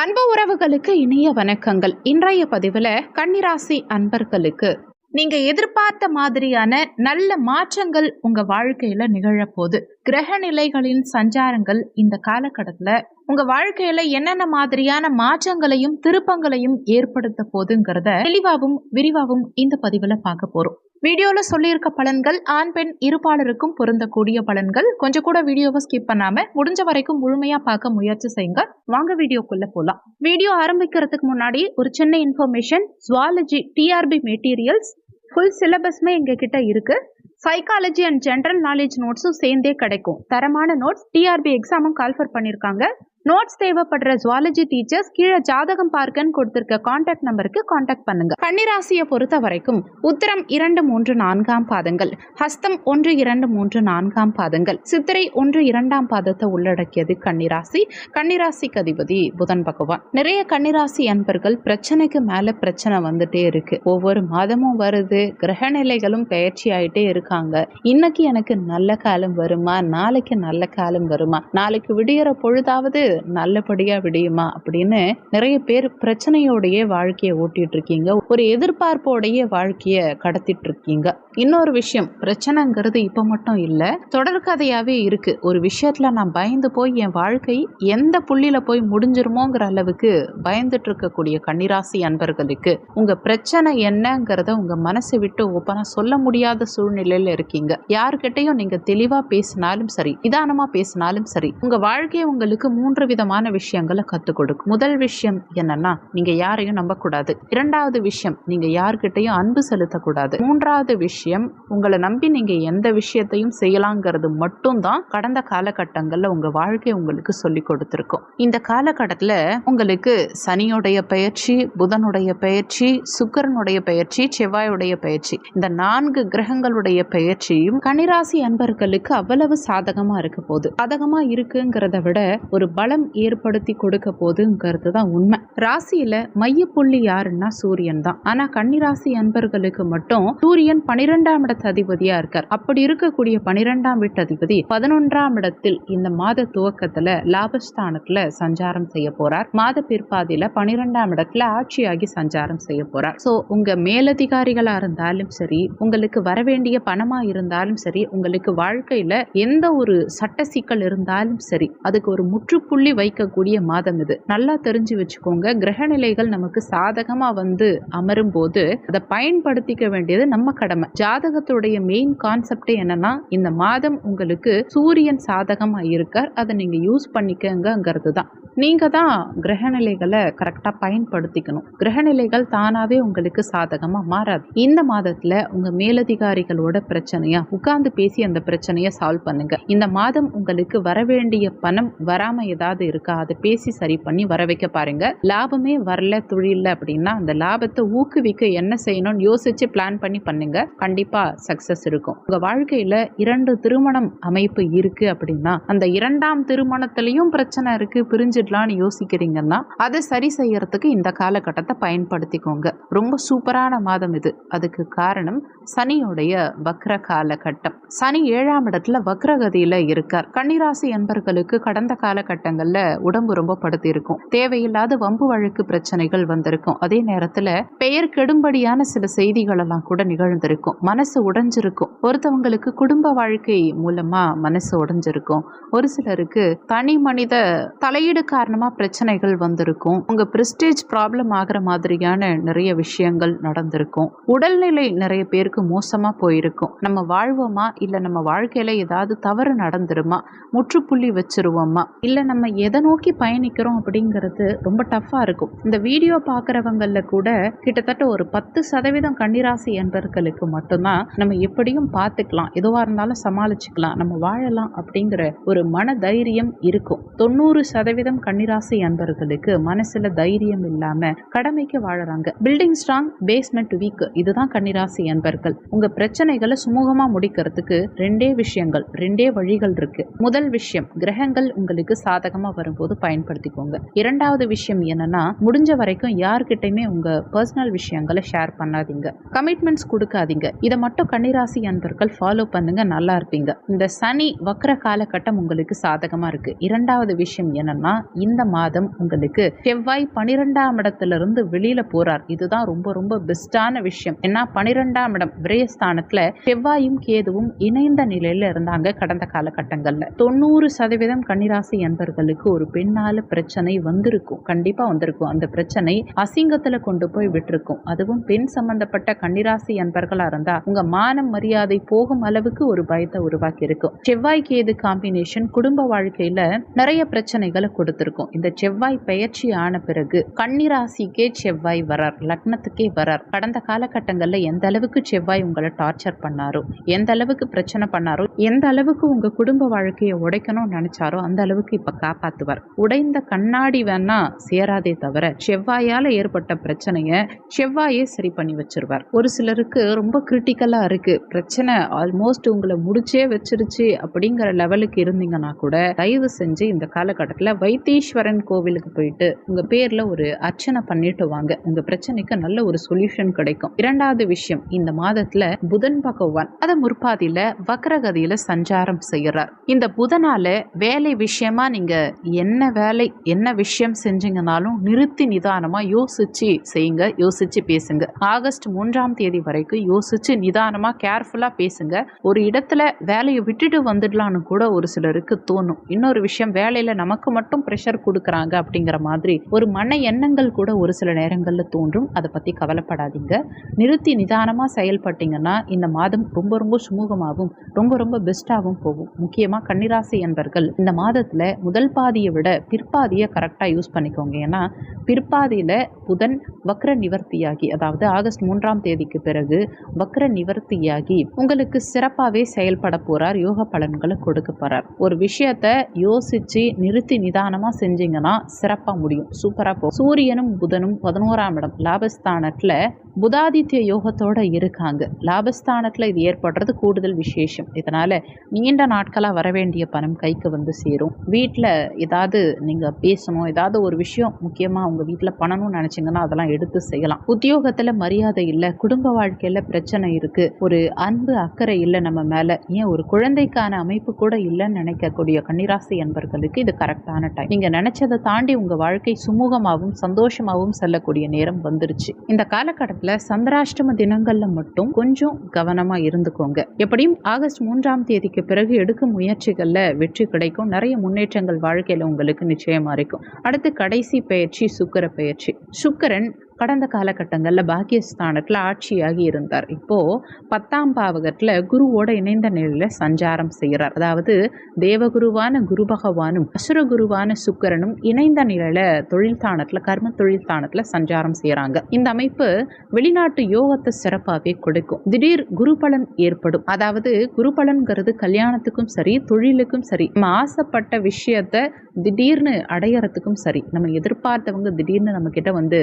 அன்பு உறவுகளுக்கு இனிய வணக்கங்கள். இன்றைய பதிவில் கன்னிராசி அன்பர்களுக்கு நீங்கள் எதிர்பார்த்த மாதிரியான நல்ல மாற்றங்கள் உங்கள் வாழ்க்கையில் நிகழப்போகுது. கிரக நிலைகளின் சஞ்சாரங்கள் இந்த காலகட்டத்தில் உங்கள் வாழ்க்கையில் என்னென்ன மாதிரியான மாற்றங்களையும் திருப்பங்களையும் ஏற்படுத்த போகுதுங்கிறத தெளிவாகவும் விரிவாகவும் இந்த பதிவில் பார்க்க போகிறோம் வீடியோவில் சொல்லியிருக்க பலன்கள் ஆண் பெண் இருபாலருக்கும் பொருந்தக்கூடிய பலன்கள். கொஞ்சம் கூட வீடியோவை ஸ்கிப் பண்ணாமல் முடிஞ்ச வரைக்கும் முழுமையாக பார்க்க முயற்சி செய்யுங்க. வாங்க வீடியோக்குள்ளே போகலாம் வீடியோ ஆரம்பிக்கிறதுக்கு முன்னாடி ஒரு சின்ன information zoology TRB materials full சிலபஸ்மே எங்ககிட்ட இருக்குது சைக்காலஜி அண்ட் ஜென்ரல் நாலேஜ் நோட்ஸும் சேர்ந்தே கிடைக்கும். தரமான நோட்ஸ் டிஆர்பி எக்ஸாமும் கால்ஃபர் பண்ணியிருக்காங்க நோட்ஸ் தேவைப்படுற ஜுவாலஜி டீச்சர்ஸ் கீழே ஜாதகம் பார்க்கன்னு கொடுத்திருக்க காண்டாக்ட் நம்பருக்கு காண்டாக்ட் பண்ணுங்க. கன்னிராசியை பொறுத்த வரைக்கும் உத்தரம் இரண்டு மூன்று நான்காம் பாதங்கள். ஹஸ்தம் ஒன்று இரண்டு மூன்று நான்காம் பாதங்கள். சித்திரை ஒன்று இரண்டாம் பாதத்தை உள்ளடக்கியது கன்னிராசி. கன்னிராசிக்கு அதிபதி புதன் பகவான். நிறைய கன்னிராசி அன்பர்கள் பிரச்சனைக்கு மேல பிரச்சனை வந்துட்டே இருக்கு. ஒவ்வொரு மாதமும் வருது கிரக நிலைகளும் பயிற்சி ஆயிட்டே இருக்காங்க. இன்னைக்கு எனக்கு நல்ல காலம் வருமா? நாளைக்கு நல்ல காலம் வருமா? நாளைக்கு விடியற பொழுதாவது நல்லபடியா விடியுமா அப்படின்னு நிறைய பேர் பிரச்சனையோடைய வாழ்க்கையை ஓட்டிட்டு இருக்கீங்க ஒரு எதிர்பார்ப்போடைய வாழ்க்கைய கடத்திட்டு இருக்கீங்க இன்னொரு விஷயம் பிரச்சனைங்கிறது இப்ப மட்டும் இல்ல தொடர்கதையாவே இருக்கு. ஒரு விஷயத்துல நான் பயந்து போய் என் வாழ்க்கை எந்த புள்ளியில போய் முடிஞ்சிருமோங்கிற அளவுக்கு பயந்துட்டு இருக்கக்கூடிய கன்னிராசி அன்பர்களுக்கு உங்க பிரச்சனை என்னங்கிறத உங்க மனசை விட்டு ஓப்பனா சொல்ல முடியாத சூழ்நிலையில இருக்கீங்க. யார்கிட்டையும் நீங்க தெளிவா பேசினாலும் சரி நிதானமா பேசினாலும் சரி உங்க வாழ்க்கையை உங்களுக்கு மூன்று விதமான விஷயங்களை கற்றுக் கொடுக்கும். முதல் விஷயம் என்னன்னா நீங்க யாரையும் நம்பக்கூடாது. இரண்டாவது விஷயம் நீங்க யார்கிட்டயும் அன்பு செலுத்தக்கூடாது. மூன்றாவது விஷயம் உங்களை நம்பி நீங்க எந்த விஷயத்தையும் செய்யலாங்கிறது மட்டும்தான் கடந்த காலகட்டங்கள்ல உங்க வாழ்க்கை உங்களுக்கு சொல்லி கொடுத்துருக்கும். இந்த காலகட்டத்துல உங்களுக்கு சனியுடைய பயிற்சி புதனுடைய பயிற்சி சுக்கரனுடைய பயிற்சி செவ்வாயுடைய பயிற்சி இந்த நான்கு கிரகங்களுடைய பயிற்சியும் கனிராசி அன்பர்களுக்கு அவ்வளவு சாதகமா இருக்க போகுது. சாதகமா இருக்குங்கிறத விட ஒரு பலம் ஏற்படுத்தி கொடுக்க போகுதுங்கிறது தான் உண்மை. ராசியில மையப்புள்ளி யாருன்னா சூரியன் தான். ஆனா கன்னிராசி அன்பர்களுக்கு மட்டும் சூரியன் பனிரெண்டாம் இடத்து அதிபதியா இருக்கார். அப்படி இருக்கக்கூடிய பனிரெண்டாம் வீட்டு அதிபதி பதினொன்றாம் இடத்தில் இந்த மாத துவக்கத்துல லாபஸ்தானத்துல சஞ்சாரம் செய்ய போறார். மாத பிற்பாதியில பனிரெண்டாம் இடத்துல ஆட்சியாகி சஞ்சாரம் செய்ய போறார். சோ உங்க மேலதிகாரிகளா இருந்தாலும் சரி உங்களுக்கு வரவேண்டிய பணமா இருந்தாலும் சரி உங்களுக்கு வாழ்க்கையில எந்த ஒரு சட்ட சிக்கல் இருந்தாலும் சரி அதுக்கு ஒரு முற்றுப்புள்ளி புள்ளி வைக்கக்கூடிய மாதம் இது. நல்லா தெரிஞ்சு வச்சுக்கோங்க கிரகநிலைகள் நமக்கு சாதகமா வந்து அமரும் போது அதை பயன்படுத்திக்க வேண்டியது நம்ம கடமை. ஜாதகத்துடைய மெயின் கான்செப்டே என்னன்னா இந்த மாதம் உங்களுக்கு சூரியன் சாதகமா இருக்கார் அதை நீங்க யூஸ் பண்ணிக்கங்கிறது தான் நீங்கள் தான் கிரகநிலைகளை கரெக்டாக பயன்படுத்திக்கணும். கிரகநிலைகள் தானாகவே உங்களுக்கு சாதகமாக மாறாது. இந்த மாதத்தில் உங்கள் மேலதிகாரிகளோட பிரச்சனையாக உட்கார்ந்து பேசி அந்த பிரச்சனையை சால்வ் பண்ணுங்க. இந்த மாதம் உங்களுக்கு வரவேண்டிய பணம் வராமல் ஏதாவது இருக்கா அதை பேசி சரி பண்ணி வர வைக்க பாருங்க. லாபமே வரல தொழில அப்படின்னா அந்த லாபத்தை ஊக்குவிக்க என்ன செய்யணும்னு யோசிச்சு பிளான் பண்ணி பண்ணுங்க. கண்டிப்பா சக்சஸ் இருக்கும். உங்க வாழ்க்கையில இரண்டு திருமணம் அமைப்பு இருக்கு அப்படின்னா அந்த இரண்டாம் திருமணத்திலையும் பிரச்சனை இருக்கு பிரிஞ்சிடலாம்னு யோசிக்கிறீங்கன்னா அதை சரி செய்யறதுக்கு இந்த காலகட்டத்தை பயன்படுத்திக்கோங்க. ரொம்ப சூப்பரான மாதம் இது. அதுக்கு காரணம் சனியுடைய வக்ர காலகட்டம். சனி ஏழாம் இடத்துல வக்ரகதியில இருக்கார். கன்னிராசி என்பர்களுக்கு கடந்த காலகட்டங்கள்ல உடம்பு ரொம்ப படுத்தி இருக்கும் தேவையில்லாத வம்பு வழக்கு பிரச்சனைகள் வந்திருக்கும். அதே நேரத்துல பெயர் கெடும்படியான சில செய்திகள் எல்லாம் கூட நிகழ்ந்திருக்கும். மனசு உடைஞ்சிருக்கும். ஒருத்தவங்களுக்கு குடும்ப வாழ்க்கை மூலமா மனசு உடைஞ்சிருக்கும். ஒரு சிலருக்கு தனி மனித தலையீடு காரணமாக பிரச்சனைகள் வந்திருக்கும். உங்கள் பிரிஸ்டேஜ் ப்ராப்ளம் ஆகிற மாதிரியான நிறைய விஷயங்கள் நடந்திருக்கும். உடல்நிலை நிறைய பேருக்கு மோசமாக போயிருக்கும். நம்ம வாழ்வோமா? இல்லை நம்ம வாழ்க்கையில் ஏதாவது தவறு நடந்துருமா? முற்றுப்புள்ளி வச்சிருவோமா? இல்லை நம்ம எதை நோக்கி பயணிக்கிறோம் அப்படிங்கிறது ரொம்ப டஃப்பாக இருக்கும். இந்த வீடியோ பார்க்குறவங்களில் கூட கிட்டத்தட்ட ஒரு பத்து சதவீதம் கன்னிராசி என்பர்களுக்கு மட்டும்தான் நம்ம எப்படியும் பார்த்துக்கலாம். எதுவாக இருந்தாலும் சமாளிச்சுக்கலாம். நம்ம வாழலாம் அப்படிங்கிற ஒரு மன தைரியம் இருக்கும். தொண்ணூறு சதவீதம் கன்னிராசி அன்பர்களுக்கு மனசுல தைரியம் இல்லாம கடமைக்கு வாழறாங்க. பில்டிங் ஸ்ட்ராங் பேஸ்மெண்ட் வீக் இதுதான் கன்னிராசி அன்பர்கள். உங்க பிரச்சனைகளை சுமூகமா முடிக்கிறதுக்கு ரெண்டே விஷயங்கள் ரெண்டே வழிகள் இருக்கு. முதல் விஷயம் கிரகங்கள் உங்களுக்கு சாதகமா சாதகமா வரும்போது பயன்படுத்திக்கோங்க. இரண்டாவது விஷயம் என்னன்னா முடிஞ்ச வரைக்கும் யார்கிட்டயுமே உங்க பர்சனல் விஷயங்களை ஷேர் பண்ணாதீங்க. கமிட்மெண்ட்ஸ் கொடுக்காதீங்க. இதை மட்டும் கன்னிராசி அன்பர்கள் ஃபாலோ பண்ணுங்க நல்லா இருப்பீங்க. இந்த சனி வக்ர காலகட்டம் உங்களுக்கு சாதகமா இருக்கு. இரண்டாவது விஷயம் என்னன்னா இந்த மாதம் உங்களுக்கு செவ்வாய் பனிரெண்டாம் இடத்துல இருந்து வெளியில போறார். இதுதான் ரொம்ப ரொம்ப பெஸ்டான விஷயம். ஏன்னா பனிரெண்டாம் இடம் விரயஸ்தானத்துல செவ்வாயும் கேதுவும் இணைந்த நிலையில இருந்தாங்க கடந்த காலகட்டங்கள்ல. தொண்ணூறு சதவீதம் கன்னிராசி அன்பர்களுக்கு ஒரு பெண்ணால பிரச்சனை வந்திருக்கும். கண்டிப்பா வந்திருக்கும். அந்த பிரச்சனை அசிங்கத்துல கொண்டு போய் விட்டிருக்கும். அதுவும் பெண் சம்பந்தப்பட்ட கன்னிராசி அன்பர்களா இருந்தா உங்க மானம் மரியாதை போகும் அளவுக்கு ஒரு பயத்தை உருவாக்கி இருக்கும் செவ்வாய் கேது காம்பினேஷன் குடும்ப வாழ்க்கையில நிறைய பிரச்சனைகளை கொடுத்துருக்கோம். இந்த செவ்வாய் பெயர்ச்சி ஆன பிறகு கன்னிராசிக்கே செவ்வாய் வரார் லக்னத்துக்கே வரார். கடந்த காலகட்டங்களில் எந்த அளவுக்கு செவ்வாய் உங்களை டார்ச்சர் பண்ணாரோ எந்த அளவுக்கு பிரச்சனை பண்ணாரோ எந்த அளவுக்கு உங்க குடும்ப வாழ்க்கையை உடைக்கணும்னு நினைச்சாரோ அந்த அளவுக்கு இப்ப காப்பாத்துவார். உடைந்த கண்ணாடி வேணா சேராதே தவிர செவ்வாயால ஏற்பட்ட பிரச்சனையை செவ்வாயே சரி பண்ணி வச்சிருவார். ஒரு சிலருக்கு ரொம்ப கிரிட்டிக்கலாக இருக்குது பிரச்சனை ஆல்மோஸ்ட் உங்களை முடிச்சே வச்சிருச்சு அப்படிங்கிற லெவலுக்கு இருந்தீங்கன்னா கூட தயவு செஞ்சு இந்த காலகட்டத்தில் வைத்தீஸ்வரன் கோவிலுக்கு போயிட்டு உங்க பேர்ல ஒரு அர்ச்சனை பண்ணிட்டு வாங்க. உங்க பிரச்சனைக்கு நல்ல ஒரு சொல்யூஷன் கிடைக்கும். இரண்டாவது விஷயம் இந்த மாதத்துல புதன் பகவான் அத முற்பாதியில வக்ரகதியில் சஞ்சாரம் செய்யறார். இந்த புதனால வேலை விஷயமா நீங்க என்ன வேலை என்ன விஷயம் செஞ்சீங்கனாலும் நிறுத்தி நிதானமா யோசிச்சு செய்யுங்க யோசிச்சு பேசுங்க. ஆகஸ்ட் மூன்றாம் தேதி வரைக்கும் யோசிச்சு நிதானமா கேர்ஃபுல்லா பேசுங்க. ஒரு இடத்துல வேலையை விட்டுட்டு வந்துடலான்னு கூட ஒரு சிலருக்கு தோணும். இன்னொரு விஷயம் வேலையில நமக்கு மட்டும் ப்ரெஷர் கொடுக்குறாங்க அப்படிங்கிற மாதிரி ஒரு மன எண்ணங்கள் கூட ஒரு சில நேரங்களில் தோன்றும். அதை பற்றி கவலைப்படாதீங்க. நிறுத்தி நிதானமாக செயல்பட்டீங்கன்னா இந்த மாதம் ரொம்ப ரொம்ப சுமூகமாகவும் ரொம்ப ரொம்ப பெஸ்ட்டாகவும் போகும். முக்கியமாக கன்னிராசி என்பர்கள் இந்த மாதத்தில் முதல் பாதியை விட பிற்பாதியை கரெக்டாக யூஸ் பண்ணிக்கோங்க. ஏன்னா பிற்பாதியில் புதன் வக்ர நிவர்த்தியாகி அதாவது ஆகஸ்ட் மூன்றாம் தேதிக்கு பிறகு வக்ர நிவர்த்தியாகி உங்களுக்கு சிறப்பாகவே செயல்பட போகிறார் யோக பலன்களை கொடுக்க போகிறார் ஒரு விஷயத்த யோசித்து நிறுத்தி நிதானமாக செஞ்சீங்கன்னா சிறப்பாக முடியும். சூப்பராக போகும். சூரியனும் புதனும் பதினோராம் இடம் லாபஸ்தானத்தில் புதாதித்ய யோகத்தோடு இருக்காங்க. லாபஸ்தானத்தில் இது ஏற்படுறது கூடுதல் விசேஷம். இதனால் நீண்ட நாட்களாக வர வேண்டிய பணம் கைக்கு வந்து சேரும். வீட்டில் ஏதாவது நீங்கள் பேசணும் ஏதாவது ஒரு விஷயம் முக்கியமாக உங்கள் வீட்டில் பண்ணணும்னு நினச்சிங்கன்னா அதெல்லாம் எடுத்து செய்யலாம். உத்தியோகத்தில் மரியாதை இல்லை குடும்ப வாழ்க்கையில் பிரச்சனை இருக்குது ஒரு அன்பு அக்கறை இல்லை நம்ம மேலே ஏன் ஒரு குழந்தைக்கான அமைப்பு கூட இல்லைன்னு நினைக்கக்கூடிய கன்னிராசி என்பர்களுக்கு இது கரெக்டான டைம் நீங்கள் நினச்சதை தாண்டி உங்கள் வாழ்க்கை சுமூகமாகவும் சந்தோஷமாகவும் செல்லக்கூடிய நேரம் வந்துருச்சு. இந்த காலகட்டத்தில் சந்திராஷ்டம தினங்களில் மட்டும் கொஞ்சம் கவனமாக இருந்துக்கோங்க. எப்படியும் ஆகஸ்ட் மூன்றாம் தேதிக்கு பிறகு எடுக்கும் முயற்சிகளில் வெற்றி கிடைக்கும். நிறைய முன்னேற்றங்கள் வாழ்க்கையில் உங்களுக்கு நிச்சயமா இருக்கும். அடுத்து கடைசி பயிற்சி சுக்கர பயிற்சி. சுக்கரன் கடந்த காலகட்டங்களில் பாக்கியஸ்தானத்தில் ஆட்சியாகி இருந்தார். இப்போது பத்தாம் பாவகத்தில் குருவோட இணைந்த நிலையில் சஞ்சாரம் செய்கிறார் அதாவது தேவகுருவான குரு பகவானும் அசுரகுருவான சுக்கரனும் இணைந்த நிலையில் தொழில் தானத்தில் கர்ம தொழில் தானத்தில் சஞ்சாரம் செய்கிறாங்க இந்த அமைப்பு வெளிநாட்டு யோகத்தை சிறப்பாகவே கொடுக்கும். திடீர் குரு பலன் ஏற்படும். அதாவது குரு பலன்கிறது கல்யாணத்துக்கும் சரி தொழிலுக்கும் சரி நம்ம ஆசைப்பட்ட விஷயத்த திடீர்னு அடையறதுக்கும் சரி நம்ம எதிர்பார்த்தவங்க திடீர்னு நம்ம கிட்ட வந்து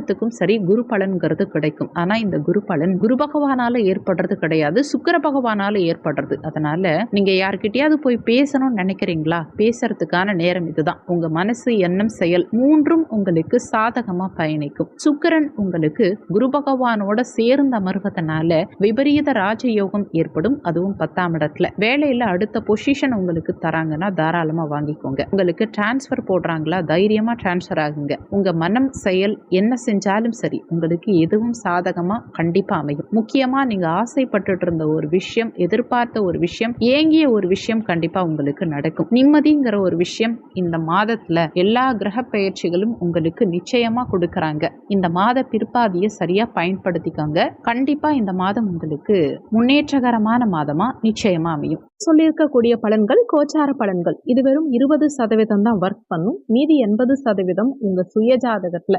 பேசுறதுக்கும் சரி குரு பலன்கிறது கிடைக்கும். ஆனா இந்த குரு பலன் குரு பகவானால ஏற்படுறது கிடையாது. சுக்கர பகவானால ஏற்படுறது. அதனால நீங்க யார்கிட்டயாவது போய் பேசணும்னு நினைக்கிறீங்களா? பேசுறதுக்கான நேரம் இதுதான். உங்க மனசு எண்ணம் செயல் மூன்றும் உங்களுக்கு சாதகமா பயணிக்கும். சுக்கரன் உங்களுக்கு குரு பகவானோட சேர்ந்து அமர்வதனால விபரீத ராஜயோகம் ஏற்படும். அதுவும் பத்தாம் இடத்துல. வேலையில அடுத்த பொசிஷன் உங்களுக்கு தராங்கன்னா தாராளமா வாங்கிக்கோங்க. உங்களுக்கு டிரான்ஸ்ஃபர் போடுறாங்களா? தைரியமா டிரான்ஸ்ஃபர் ஆகுங்க. உங்க மனம் செயல் என்ன செஞ்சாலும் சரி உங்களுக்கு எதுவும் சாதகமா கண்டிப்பா அமையும். முக்கியமா நீங்க ஆசைப்பட்டுட்டு இருந்த ஒரு விஷயம் எதிர்பார்த்த ஒரு விஷயம் ஏங்கிய ஒரு விஷயம் கண்டிப்பா உங்களுக்கு நடக்கும். நிம்மதிங்கிற ஒரு விஷயம் இந்த மாதத்துல எல்லா கிரக பயிற்சிகளும் உங்களுக்கு நிச்சயமா கொடுக்கறாங்க. இந்த மாத பிற்பாதியை சரியா பயன்படுத்திக்கோங்க. கண்டிப்பா இந்த மாதம் உங்களுக்கு முன்னேற்றகரமான மாதமா நிச்சயமா அமையும். சொல்லியிருக்கக்கூடிய பலன்கள் கோச்சார பலன்கள். இது வெறும் இருபது சதவீதம் தான் ஒர்க் பண்ணும். மீதி எண்பது சதவீதம் உங்க சுய ஜாதகத்துல